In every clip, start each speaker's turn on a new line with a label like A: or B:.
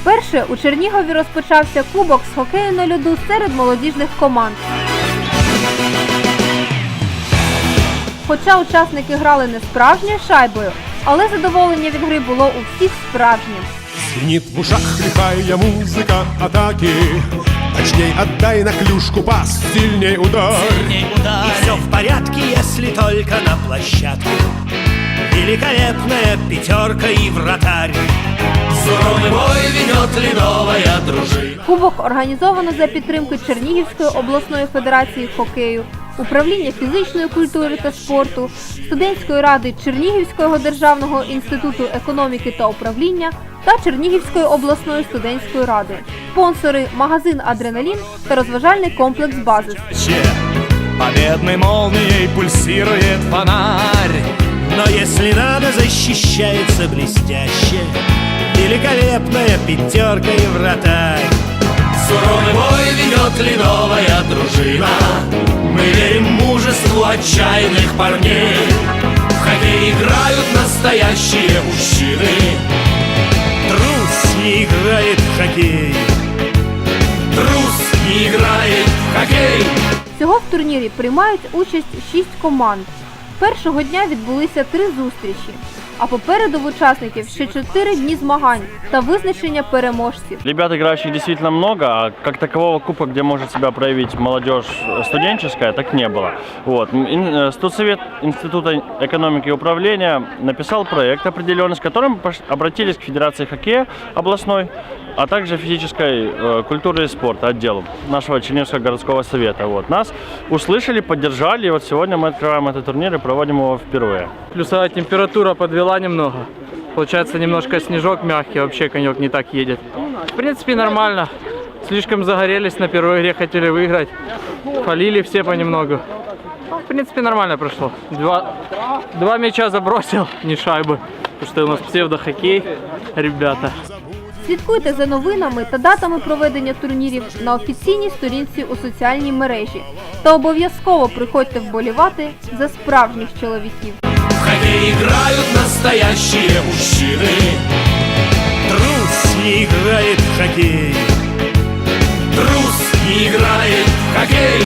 A: Вперше у Чернігові розпочався кубок з хокею на льоду серед молодіжних команд. Хоча учасники грали не справжньою шайбою, але задоволення від гри було у всіх справжнім.
B: Звенит в ушах лихая музыка атаки Точней отдай на клюшку пас, сильней удар
C: Сильней удар. И все в порядке, если только на площадке Великолепная пятерка и вратарь Бой ведет дружина
A: Кубок організовано за підтримки Чернігівської обласної федерації хокею, управління фізичної культури та спорту, студентської ради Чернігівського державного інституту економіки та управління та Чернігівської обласної студентської ради. Спонсори магазин Адреналін та розважальний комплекс Базис.
C: Победной молнией пульсирует фонарь Но если надо, защищается блестяще Великолепная пятерка и вратарь Суровый бой ведет ледовая дружина Мы верим мужеству отчаянных парней В хоккей играют настоящие мужчины Трус не играет в хоккей Трус не играет в хоккей
A: Всього в турнірі приймають участь шість команд. Першого дня відбулися три зустрічі, а попереду в учасників ще чотири дні змагань та визначення переможців.
D: Ребят, играющих действительно много, а как такового кубка, где может себя проявить молодежь э, студенческая, так не было. Вот. М, ин- э, Студсовет Института экономики и управления написал проект определенный, с которым пош- обратились к Федерации хоккея областной, а также физической э, культуры и спорта отделу нашего Чернигівського городского совета. Вот. Нас услышали, поддержали, и вот сегодня мы открываем этот турнир и проводим его впервые.
E: Плюсовая температура подвела немного. Получается немножко снежок мягкий, вообще конек не так едет. В принципе нормально. Слишком загорелись на первой игре, хотели выиграть. Полили все понемногу. В принципе нормально прошло. Два, два мяча забросил, не шайбы. Потому что у нас псевдохоккей, ребята.
A: Слідкуйте за новинами та датами проведення турнірів на офіційній сторінці у соціальній мережі. Та обов'язково приходьте вболівати за справжніх чоловіків.
C: Хоккей играют настоящие мужчины Трус не играет в хоккей Трус не играет в хоккей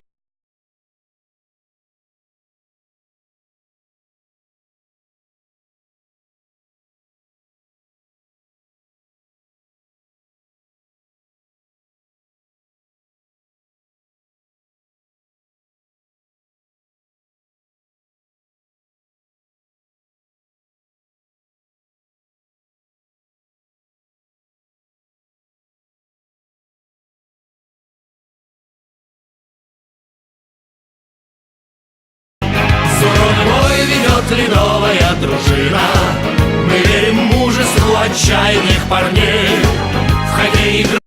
C: ледовая дружина. Мы верим мужеству отчаянных парней. В хоккей